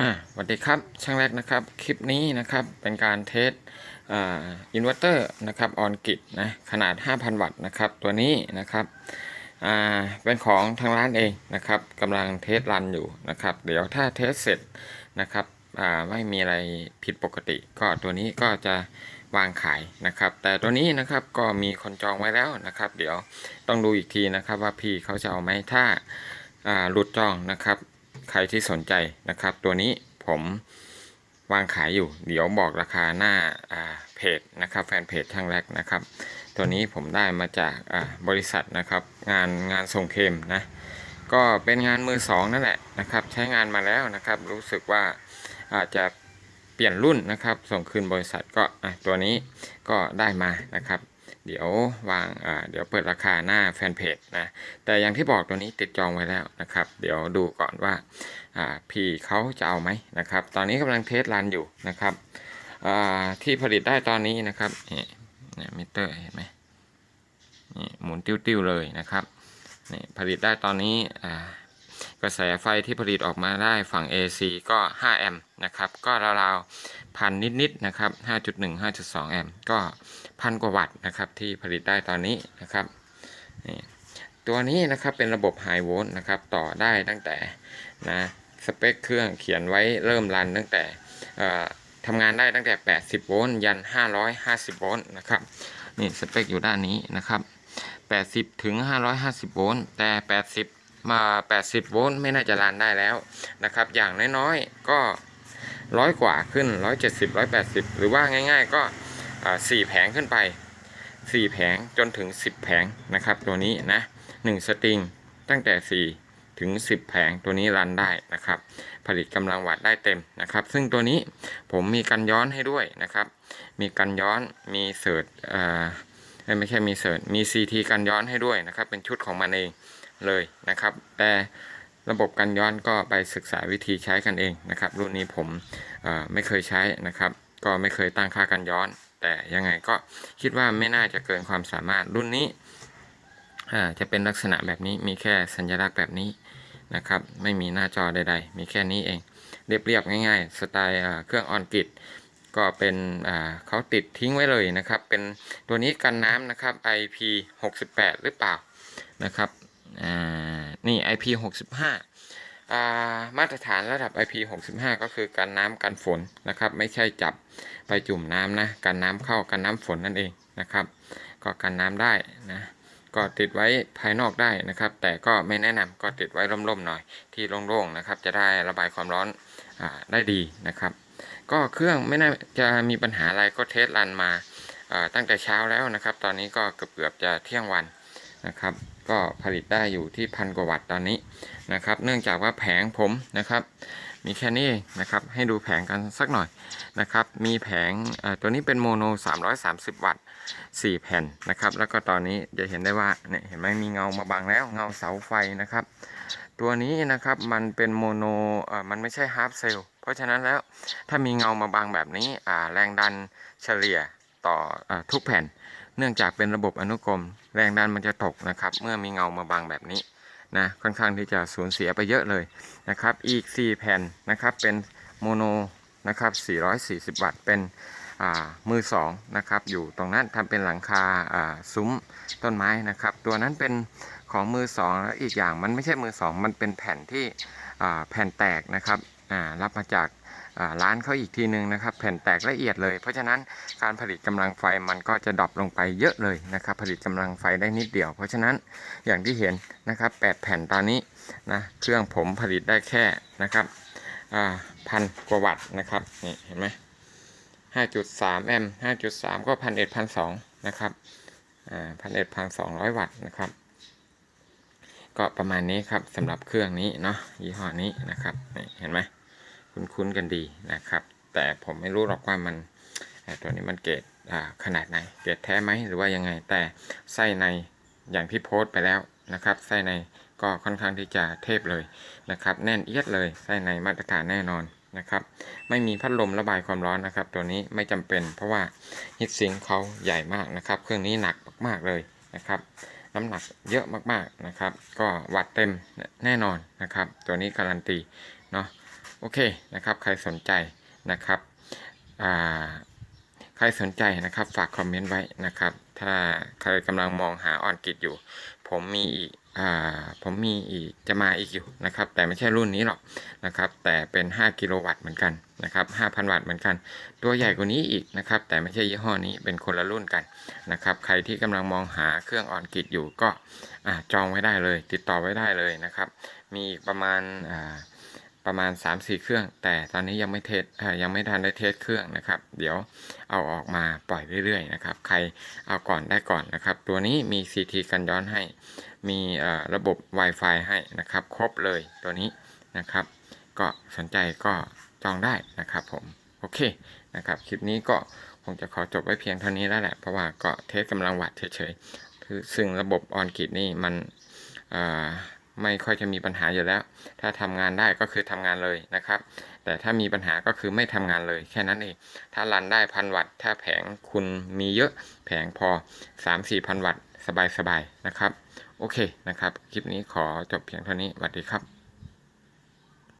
อ่าสวัสดีครับ ช่างแรกนะครับ คลิปนี้นะครับ เป็นการเทสอ่าอินเวอร์เตอร์นะครับออนกิตนะ ขนาด 5,000 วัตต์นะครับ ตัวนี้นะครับ อ่า เป็นของทางร้านเองนะครับกำลังเทสรันอยู่นะครับ เดี๋ยวถ้าเทสเสร็จนะครับ อ่า ไม่มีอะไรผิดปกติ ก็ตัวนี้ก็จะวางขายนะครับ แต่ตัวนี้นะครับก็มีคนจองไว้แล้วนะครับ เดี๋ยวต้องดูอีกทีนะครับว่าพี่เขาจะเอาไหมถ้า อ่า หลุดจองนะครับ ใครที่สนใจนะครับ ตัวนี้ผมวางขายอยู่ เดี๋ยวบอกราคาหน้าเพจนะครับแฟนเพจช่างแรกนะครับ ตัวนี้ผมได้มาจากบริษัทนะครับ งานงานส่งเคมนะก็เป็นงานมือสองนั่นแหละนะครับ ใช้งานมาแล้วนะครับ รู้สึกว่าอาจจะเปลี่ยนรุ่นนะครับ ส่งคืนบริษัทก็ตัวนี้ก็ได้มานะครับ เดี๋ยววางอ่าเดี๋ยวเปิดราคาหน้าแฟนเพจนะแต่อย่างที่บอกตัวนี้ติดจองไว้แล้วนะครับ เดี๋ยวดูก่อนว่าอ่าพี่เขาจะเอาไหมนะครับ ตอนนี้กำลังเทสรันอยู่นะครับอ่าที่ผลิตได้ตอนนี้นะครับนี่เนี่ยมิเตอร์เห็นไหมนี่หมุนติ้วๆเลยนะครับนี่ผลิตได้ตอนนี้อ่า กระแสไฟที่ผลิตออกมาได้ฝั่ง AC ก็ 5 แอมป์นะครับ ก็ราวๆพันนิดๆนะครับ 5.1 5.2 แอมป์ก็พันกว่าวัตต์นะครับที่ผลิตได้ตอนนี้นะครับนี่ตัวนี้นะครับเป็นระบบไฮโวลต์นะครับต่อได้ตั้งแต่นะสเปคเครื่องเขียนไว้เริ่มรันตั้งแต่ทำงานได้ตั้งแต่ 80 โวลต์ยัน 550 โวลต์นะครับนี่สเปคอยู่ด้านนี้นะครับ 80 ถึง 550 โวลต์แต่ 80 มา 80 โวลต์ไม่น่าจะรันได้แล้วนะครับ อย่างน้อยๆ ก็ร้อยกว่าขึ้น 170 180 หรือว่าง่าย ๆ ก็อ่า4แผงขึ้นไป 4 แผงจนถึง 10 แผงนะครับ ตัวนี้นะ1สตริงตั้งแต่ 4 ถึง 10 แผงตัวนี้รันได้นะครับ ผลิตกำลังวัตต์ได้เต็มนะครับ ซึ่งตัวนี้ผมมีกันย้อนให้ด้วยนะครับ มีกันย้อนมีเสิร์ชไม่ใช่มีเสิร์ชมี CT กันย้อนให้ด้วยนะครับ เป็นชุดของมันเอง เลยนะครับ แต่ระบบกันย้อนก็ไปศึกษาวิธีใช้กันเองนะครับ รุ่นนี้ผมไม่เคยใช้นะครับ ก็ไม่เคยตั้งค่ากันย้อน แต่ยังไงก็คิดว่าไม่น่าจะเกินความสามารถรุ่นนี้จะเป็นลักษณะแบบนี้มีแค่สัญลักษณ์แบบนี้นะครับไม่มีหน้าจอใดๆ มีแค่นี้เอง เรียบๆง่ายๆ สไตล์เครื่องออนกิดก็เป็นเขาติดทิ้งไว้เลยนะครับ เป็นตัวนี้กันน้ำนะครับ IP 68 หรือเปล่านะครับ อ่านี่ IP 65 อ่ามาตรฐานระดับ IP 65 ก็คือกันน้ำกันฝนนะครับ ไม่ใช่จับไปจุ่มน้ำนะกันน้ำเข้ากันน้ำฝนนั่นเองนะครับ ก็กันน้ำได้นะก็ติดไว้ภายนอกได้นะครับ แต่ก็ไม่แนะนำก็ติดไว้ร่มๆหน่อยที่โล่งๆนะครับ จะได้ระบายความร้อนอได้ดีนะครับ ก็เครื่องไม่น่าจะมีปัญหาอะไรก็เทสรันมาอ่าตั้งแต่เช้าแล้วนะครับ ตอนนี้ก็เกือบๆจะเที่ยงวันนะครับ ก็ผลิตได้อยู่ที่พันกว่าวัตต์ตอนนี้นะครับ เนื่องจากว่าแผงผมนะครับ มีแค่นี้นะครับ ให้ดูแผงกันสักหน่อยนะครับ มีแผงตัวนี้เป็นโมโน 330 วัตต์ 4 แผ่นนะครับ แล้วก็ตอนนี้จะเห็นได้ว่าเนี่ยเห็นไหมมีเงามาบังแล้วเงาเสาไฟนะครับ ตัวนี้นะครับมันเป็นโมโนมันไม่ใช่ฮาร์เซลเพราะฉะนั้นแล้วถ้ามีเงามาบังแบบนี้แรงดันเฉลี่ยต่ออทุกแผ่น เนื่องจากเป็นระบบอนุกรม แรงดันมันจะตกนะครับ เมื่อมีเงามาบังแบบนี้นะค่อนข้างที่จะสูญเสียไปเยอะเลยนะครับ อีก 4 แผ่นนะครับเป็นโมโนนะครับ 440 วัตต์เป็นมือสองนะครับอยู่ตรงนั้นทำเป็นหลังคาซุ้มต้นไม้นะครับ ตัวนั้นเป็นของมือสองแล้วอีกอย่างมันไม่ใช่มือสองมันเป็นแผ่นที่แผ่นแตกนะครับรับมาจาก ร้านเขาอีกทีหนึ่งนะครับ แผ่นแตกละเอียดเลย เพราะฉะนั้นการผลิตกำลังไฟมันก็จะดรอปลงไปเยอะเลยนะครับ ผลิตกำลังไฟได้นิดเดียว เพราะฉะนั้นอย่างที่เห็นนะครับ8แผ่นตอนนี้นะเครื่องผมผลิตได้แค่นะครับพันกว่าวัตต์นะครับนี่เห็นไหม5.3แอมป์5.3ก็พันเอ็ดพันสองนะครับพันเอ็ดพันสองร้อยวัตต์นะครับ ก็ประมาณนี้ครับสำหรับเครื่องนี้เนาะยี่ห้อนี้นะครับนี่เห็นไหม คุ้นๆกันดีนะครับ แต่ผมไม่รู้หรอกว่ามันตัวนี้มันเกรดขนาดไหน เกรดแท้ไหมหรือว่ายังไง แต่ไส้ในอย่างที่โพสต์ไปแล้วนะครับ ไส้ในก็ค่อนข้างที่จะเทพเลยนะครับ แน่นเอียดเลย ไส้ในมาตรฐานแน่นอนนะครับ ไม่มีพัดลมระบายความร้อนนะครับ ตัวนี้ไม่จำเป็น เพราะว่าฮิตซิงเขาใหญ่มากนะครับ เครื่องนี้หนักมากๆเลยนะครับน้ำหนักเยอะมากๆนะครับ ก็วัดเต็มแน่นอนนะครับ ตัวนี้การันตีเนาะ โอเคนะครับ ใครสนใจนะครับใครสนใจนะครับ ฝากคอมเมนต์ไว้นะครับ ถ้าใครกำลังมองหาออนกิจอยู่ ผมมีอีกผมมีอีกจะมาอีกอยู่นะครับ แต่ไม่ใช่รุ่นนี้หรอกนะครับ แต่เป็น 5 กิโลวัตต์เหมือนกันนะครับ 5,000 วัตต์เหมือนกัน ตัวใหญ่กว่านี้อีกนะครับ แต่ไม่ใช่ยี่ห้อนี้เป็นคนละรุ่นกันนะครับ ใครที่กำลังมองหาเครื่องออนกิจอยู่ก็อจองไว้ได้เลย ติดต่อไว้ได้เลยนะครับ มีอีกประมาณ ประมาณ 3-4 เครื่อง แต่ตอนนี้ยังไม่เทสยังไม่ทันได้เทสเครื่องนะครับ เดี๋ยวเอาออกมาปล่อยเรื่อยๆนะครับ ใครเอาก่อนได้ก่อนนะครับ ตัวนี้มี CT กันย้อนให้ มีระบบ Wi-Fi ให้นะครับ ครบเลยตัวนี้นะครับ ก็สนใจก็จองได้นะครับผม โอเคนะครับ คลิปนี้ก็คงจะขอจบไว้เพียงเท่านี้แล้วแหละ เพราะว่าก็เทสกำลังวัดเฉยๆ คือซึ่งระบบออนกิดนี่มันอ่อ ไม่ค่อยจะมีปัญหาอยู่แล้ว ถ้าทำงานได้ก็คือทำงานเลยนะครับ แต่ถ้ามีปัญหาก็คือไม่ทำงานเลยแค่นั้นเอง ถ้ารันได้พันวัตต์ถ้าแผงคุณมีเยอะ แผงพอ 3-4พันวัตต์สบายๆนะครับ โอเคนะครับ คลิปนี้ขอจบเพียงเท่านี้สวัสดีครับ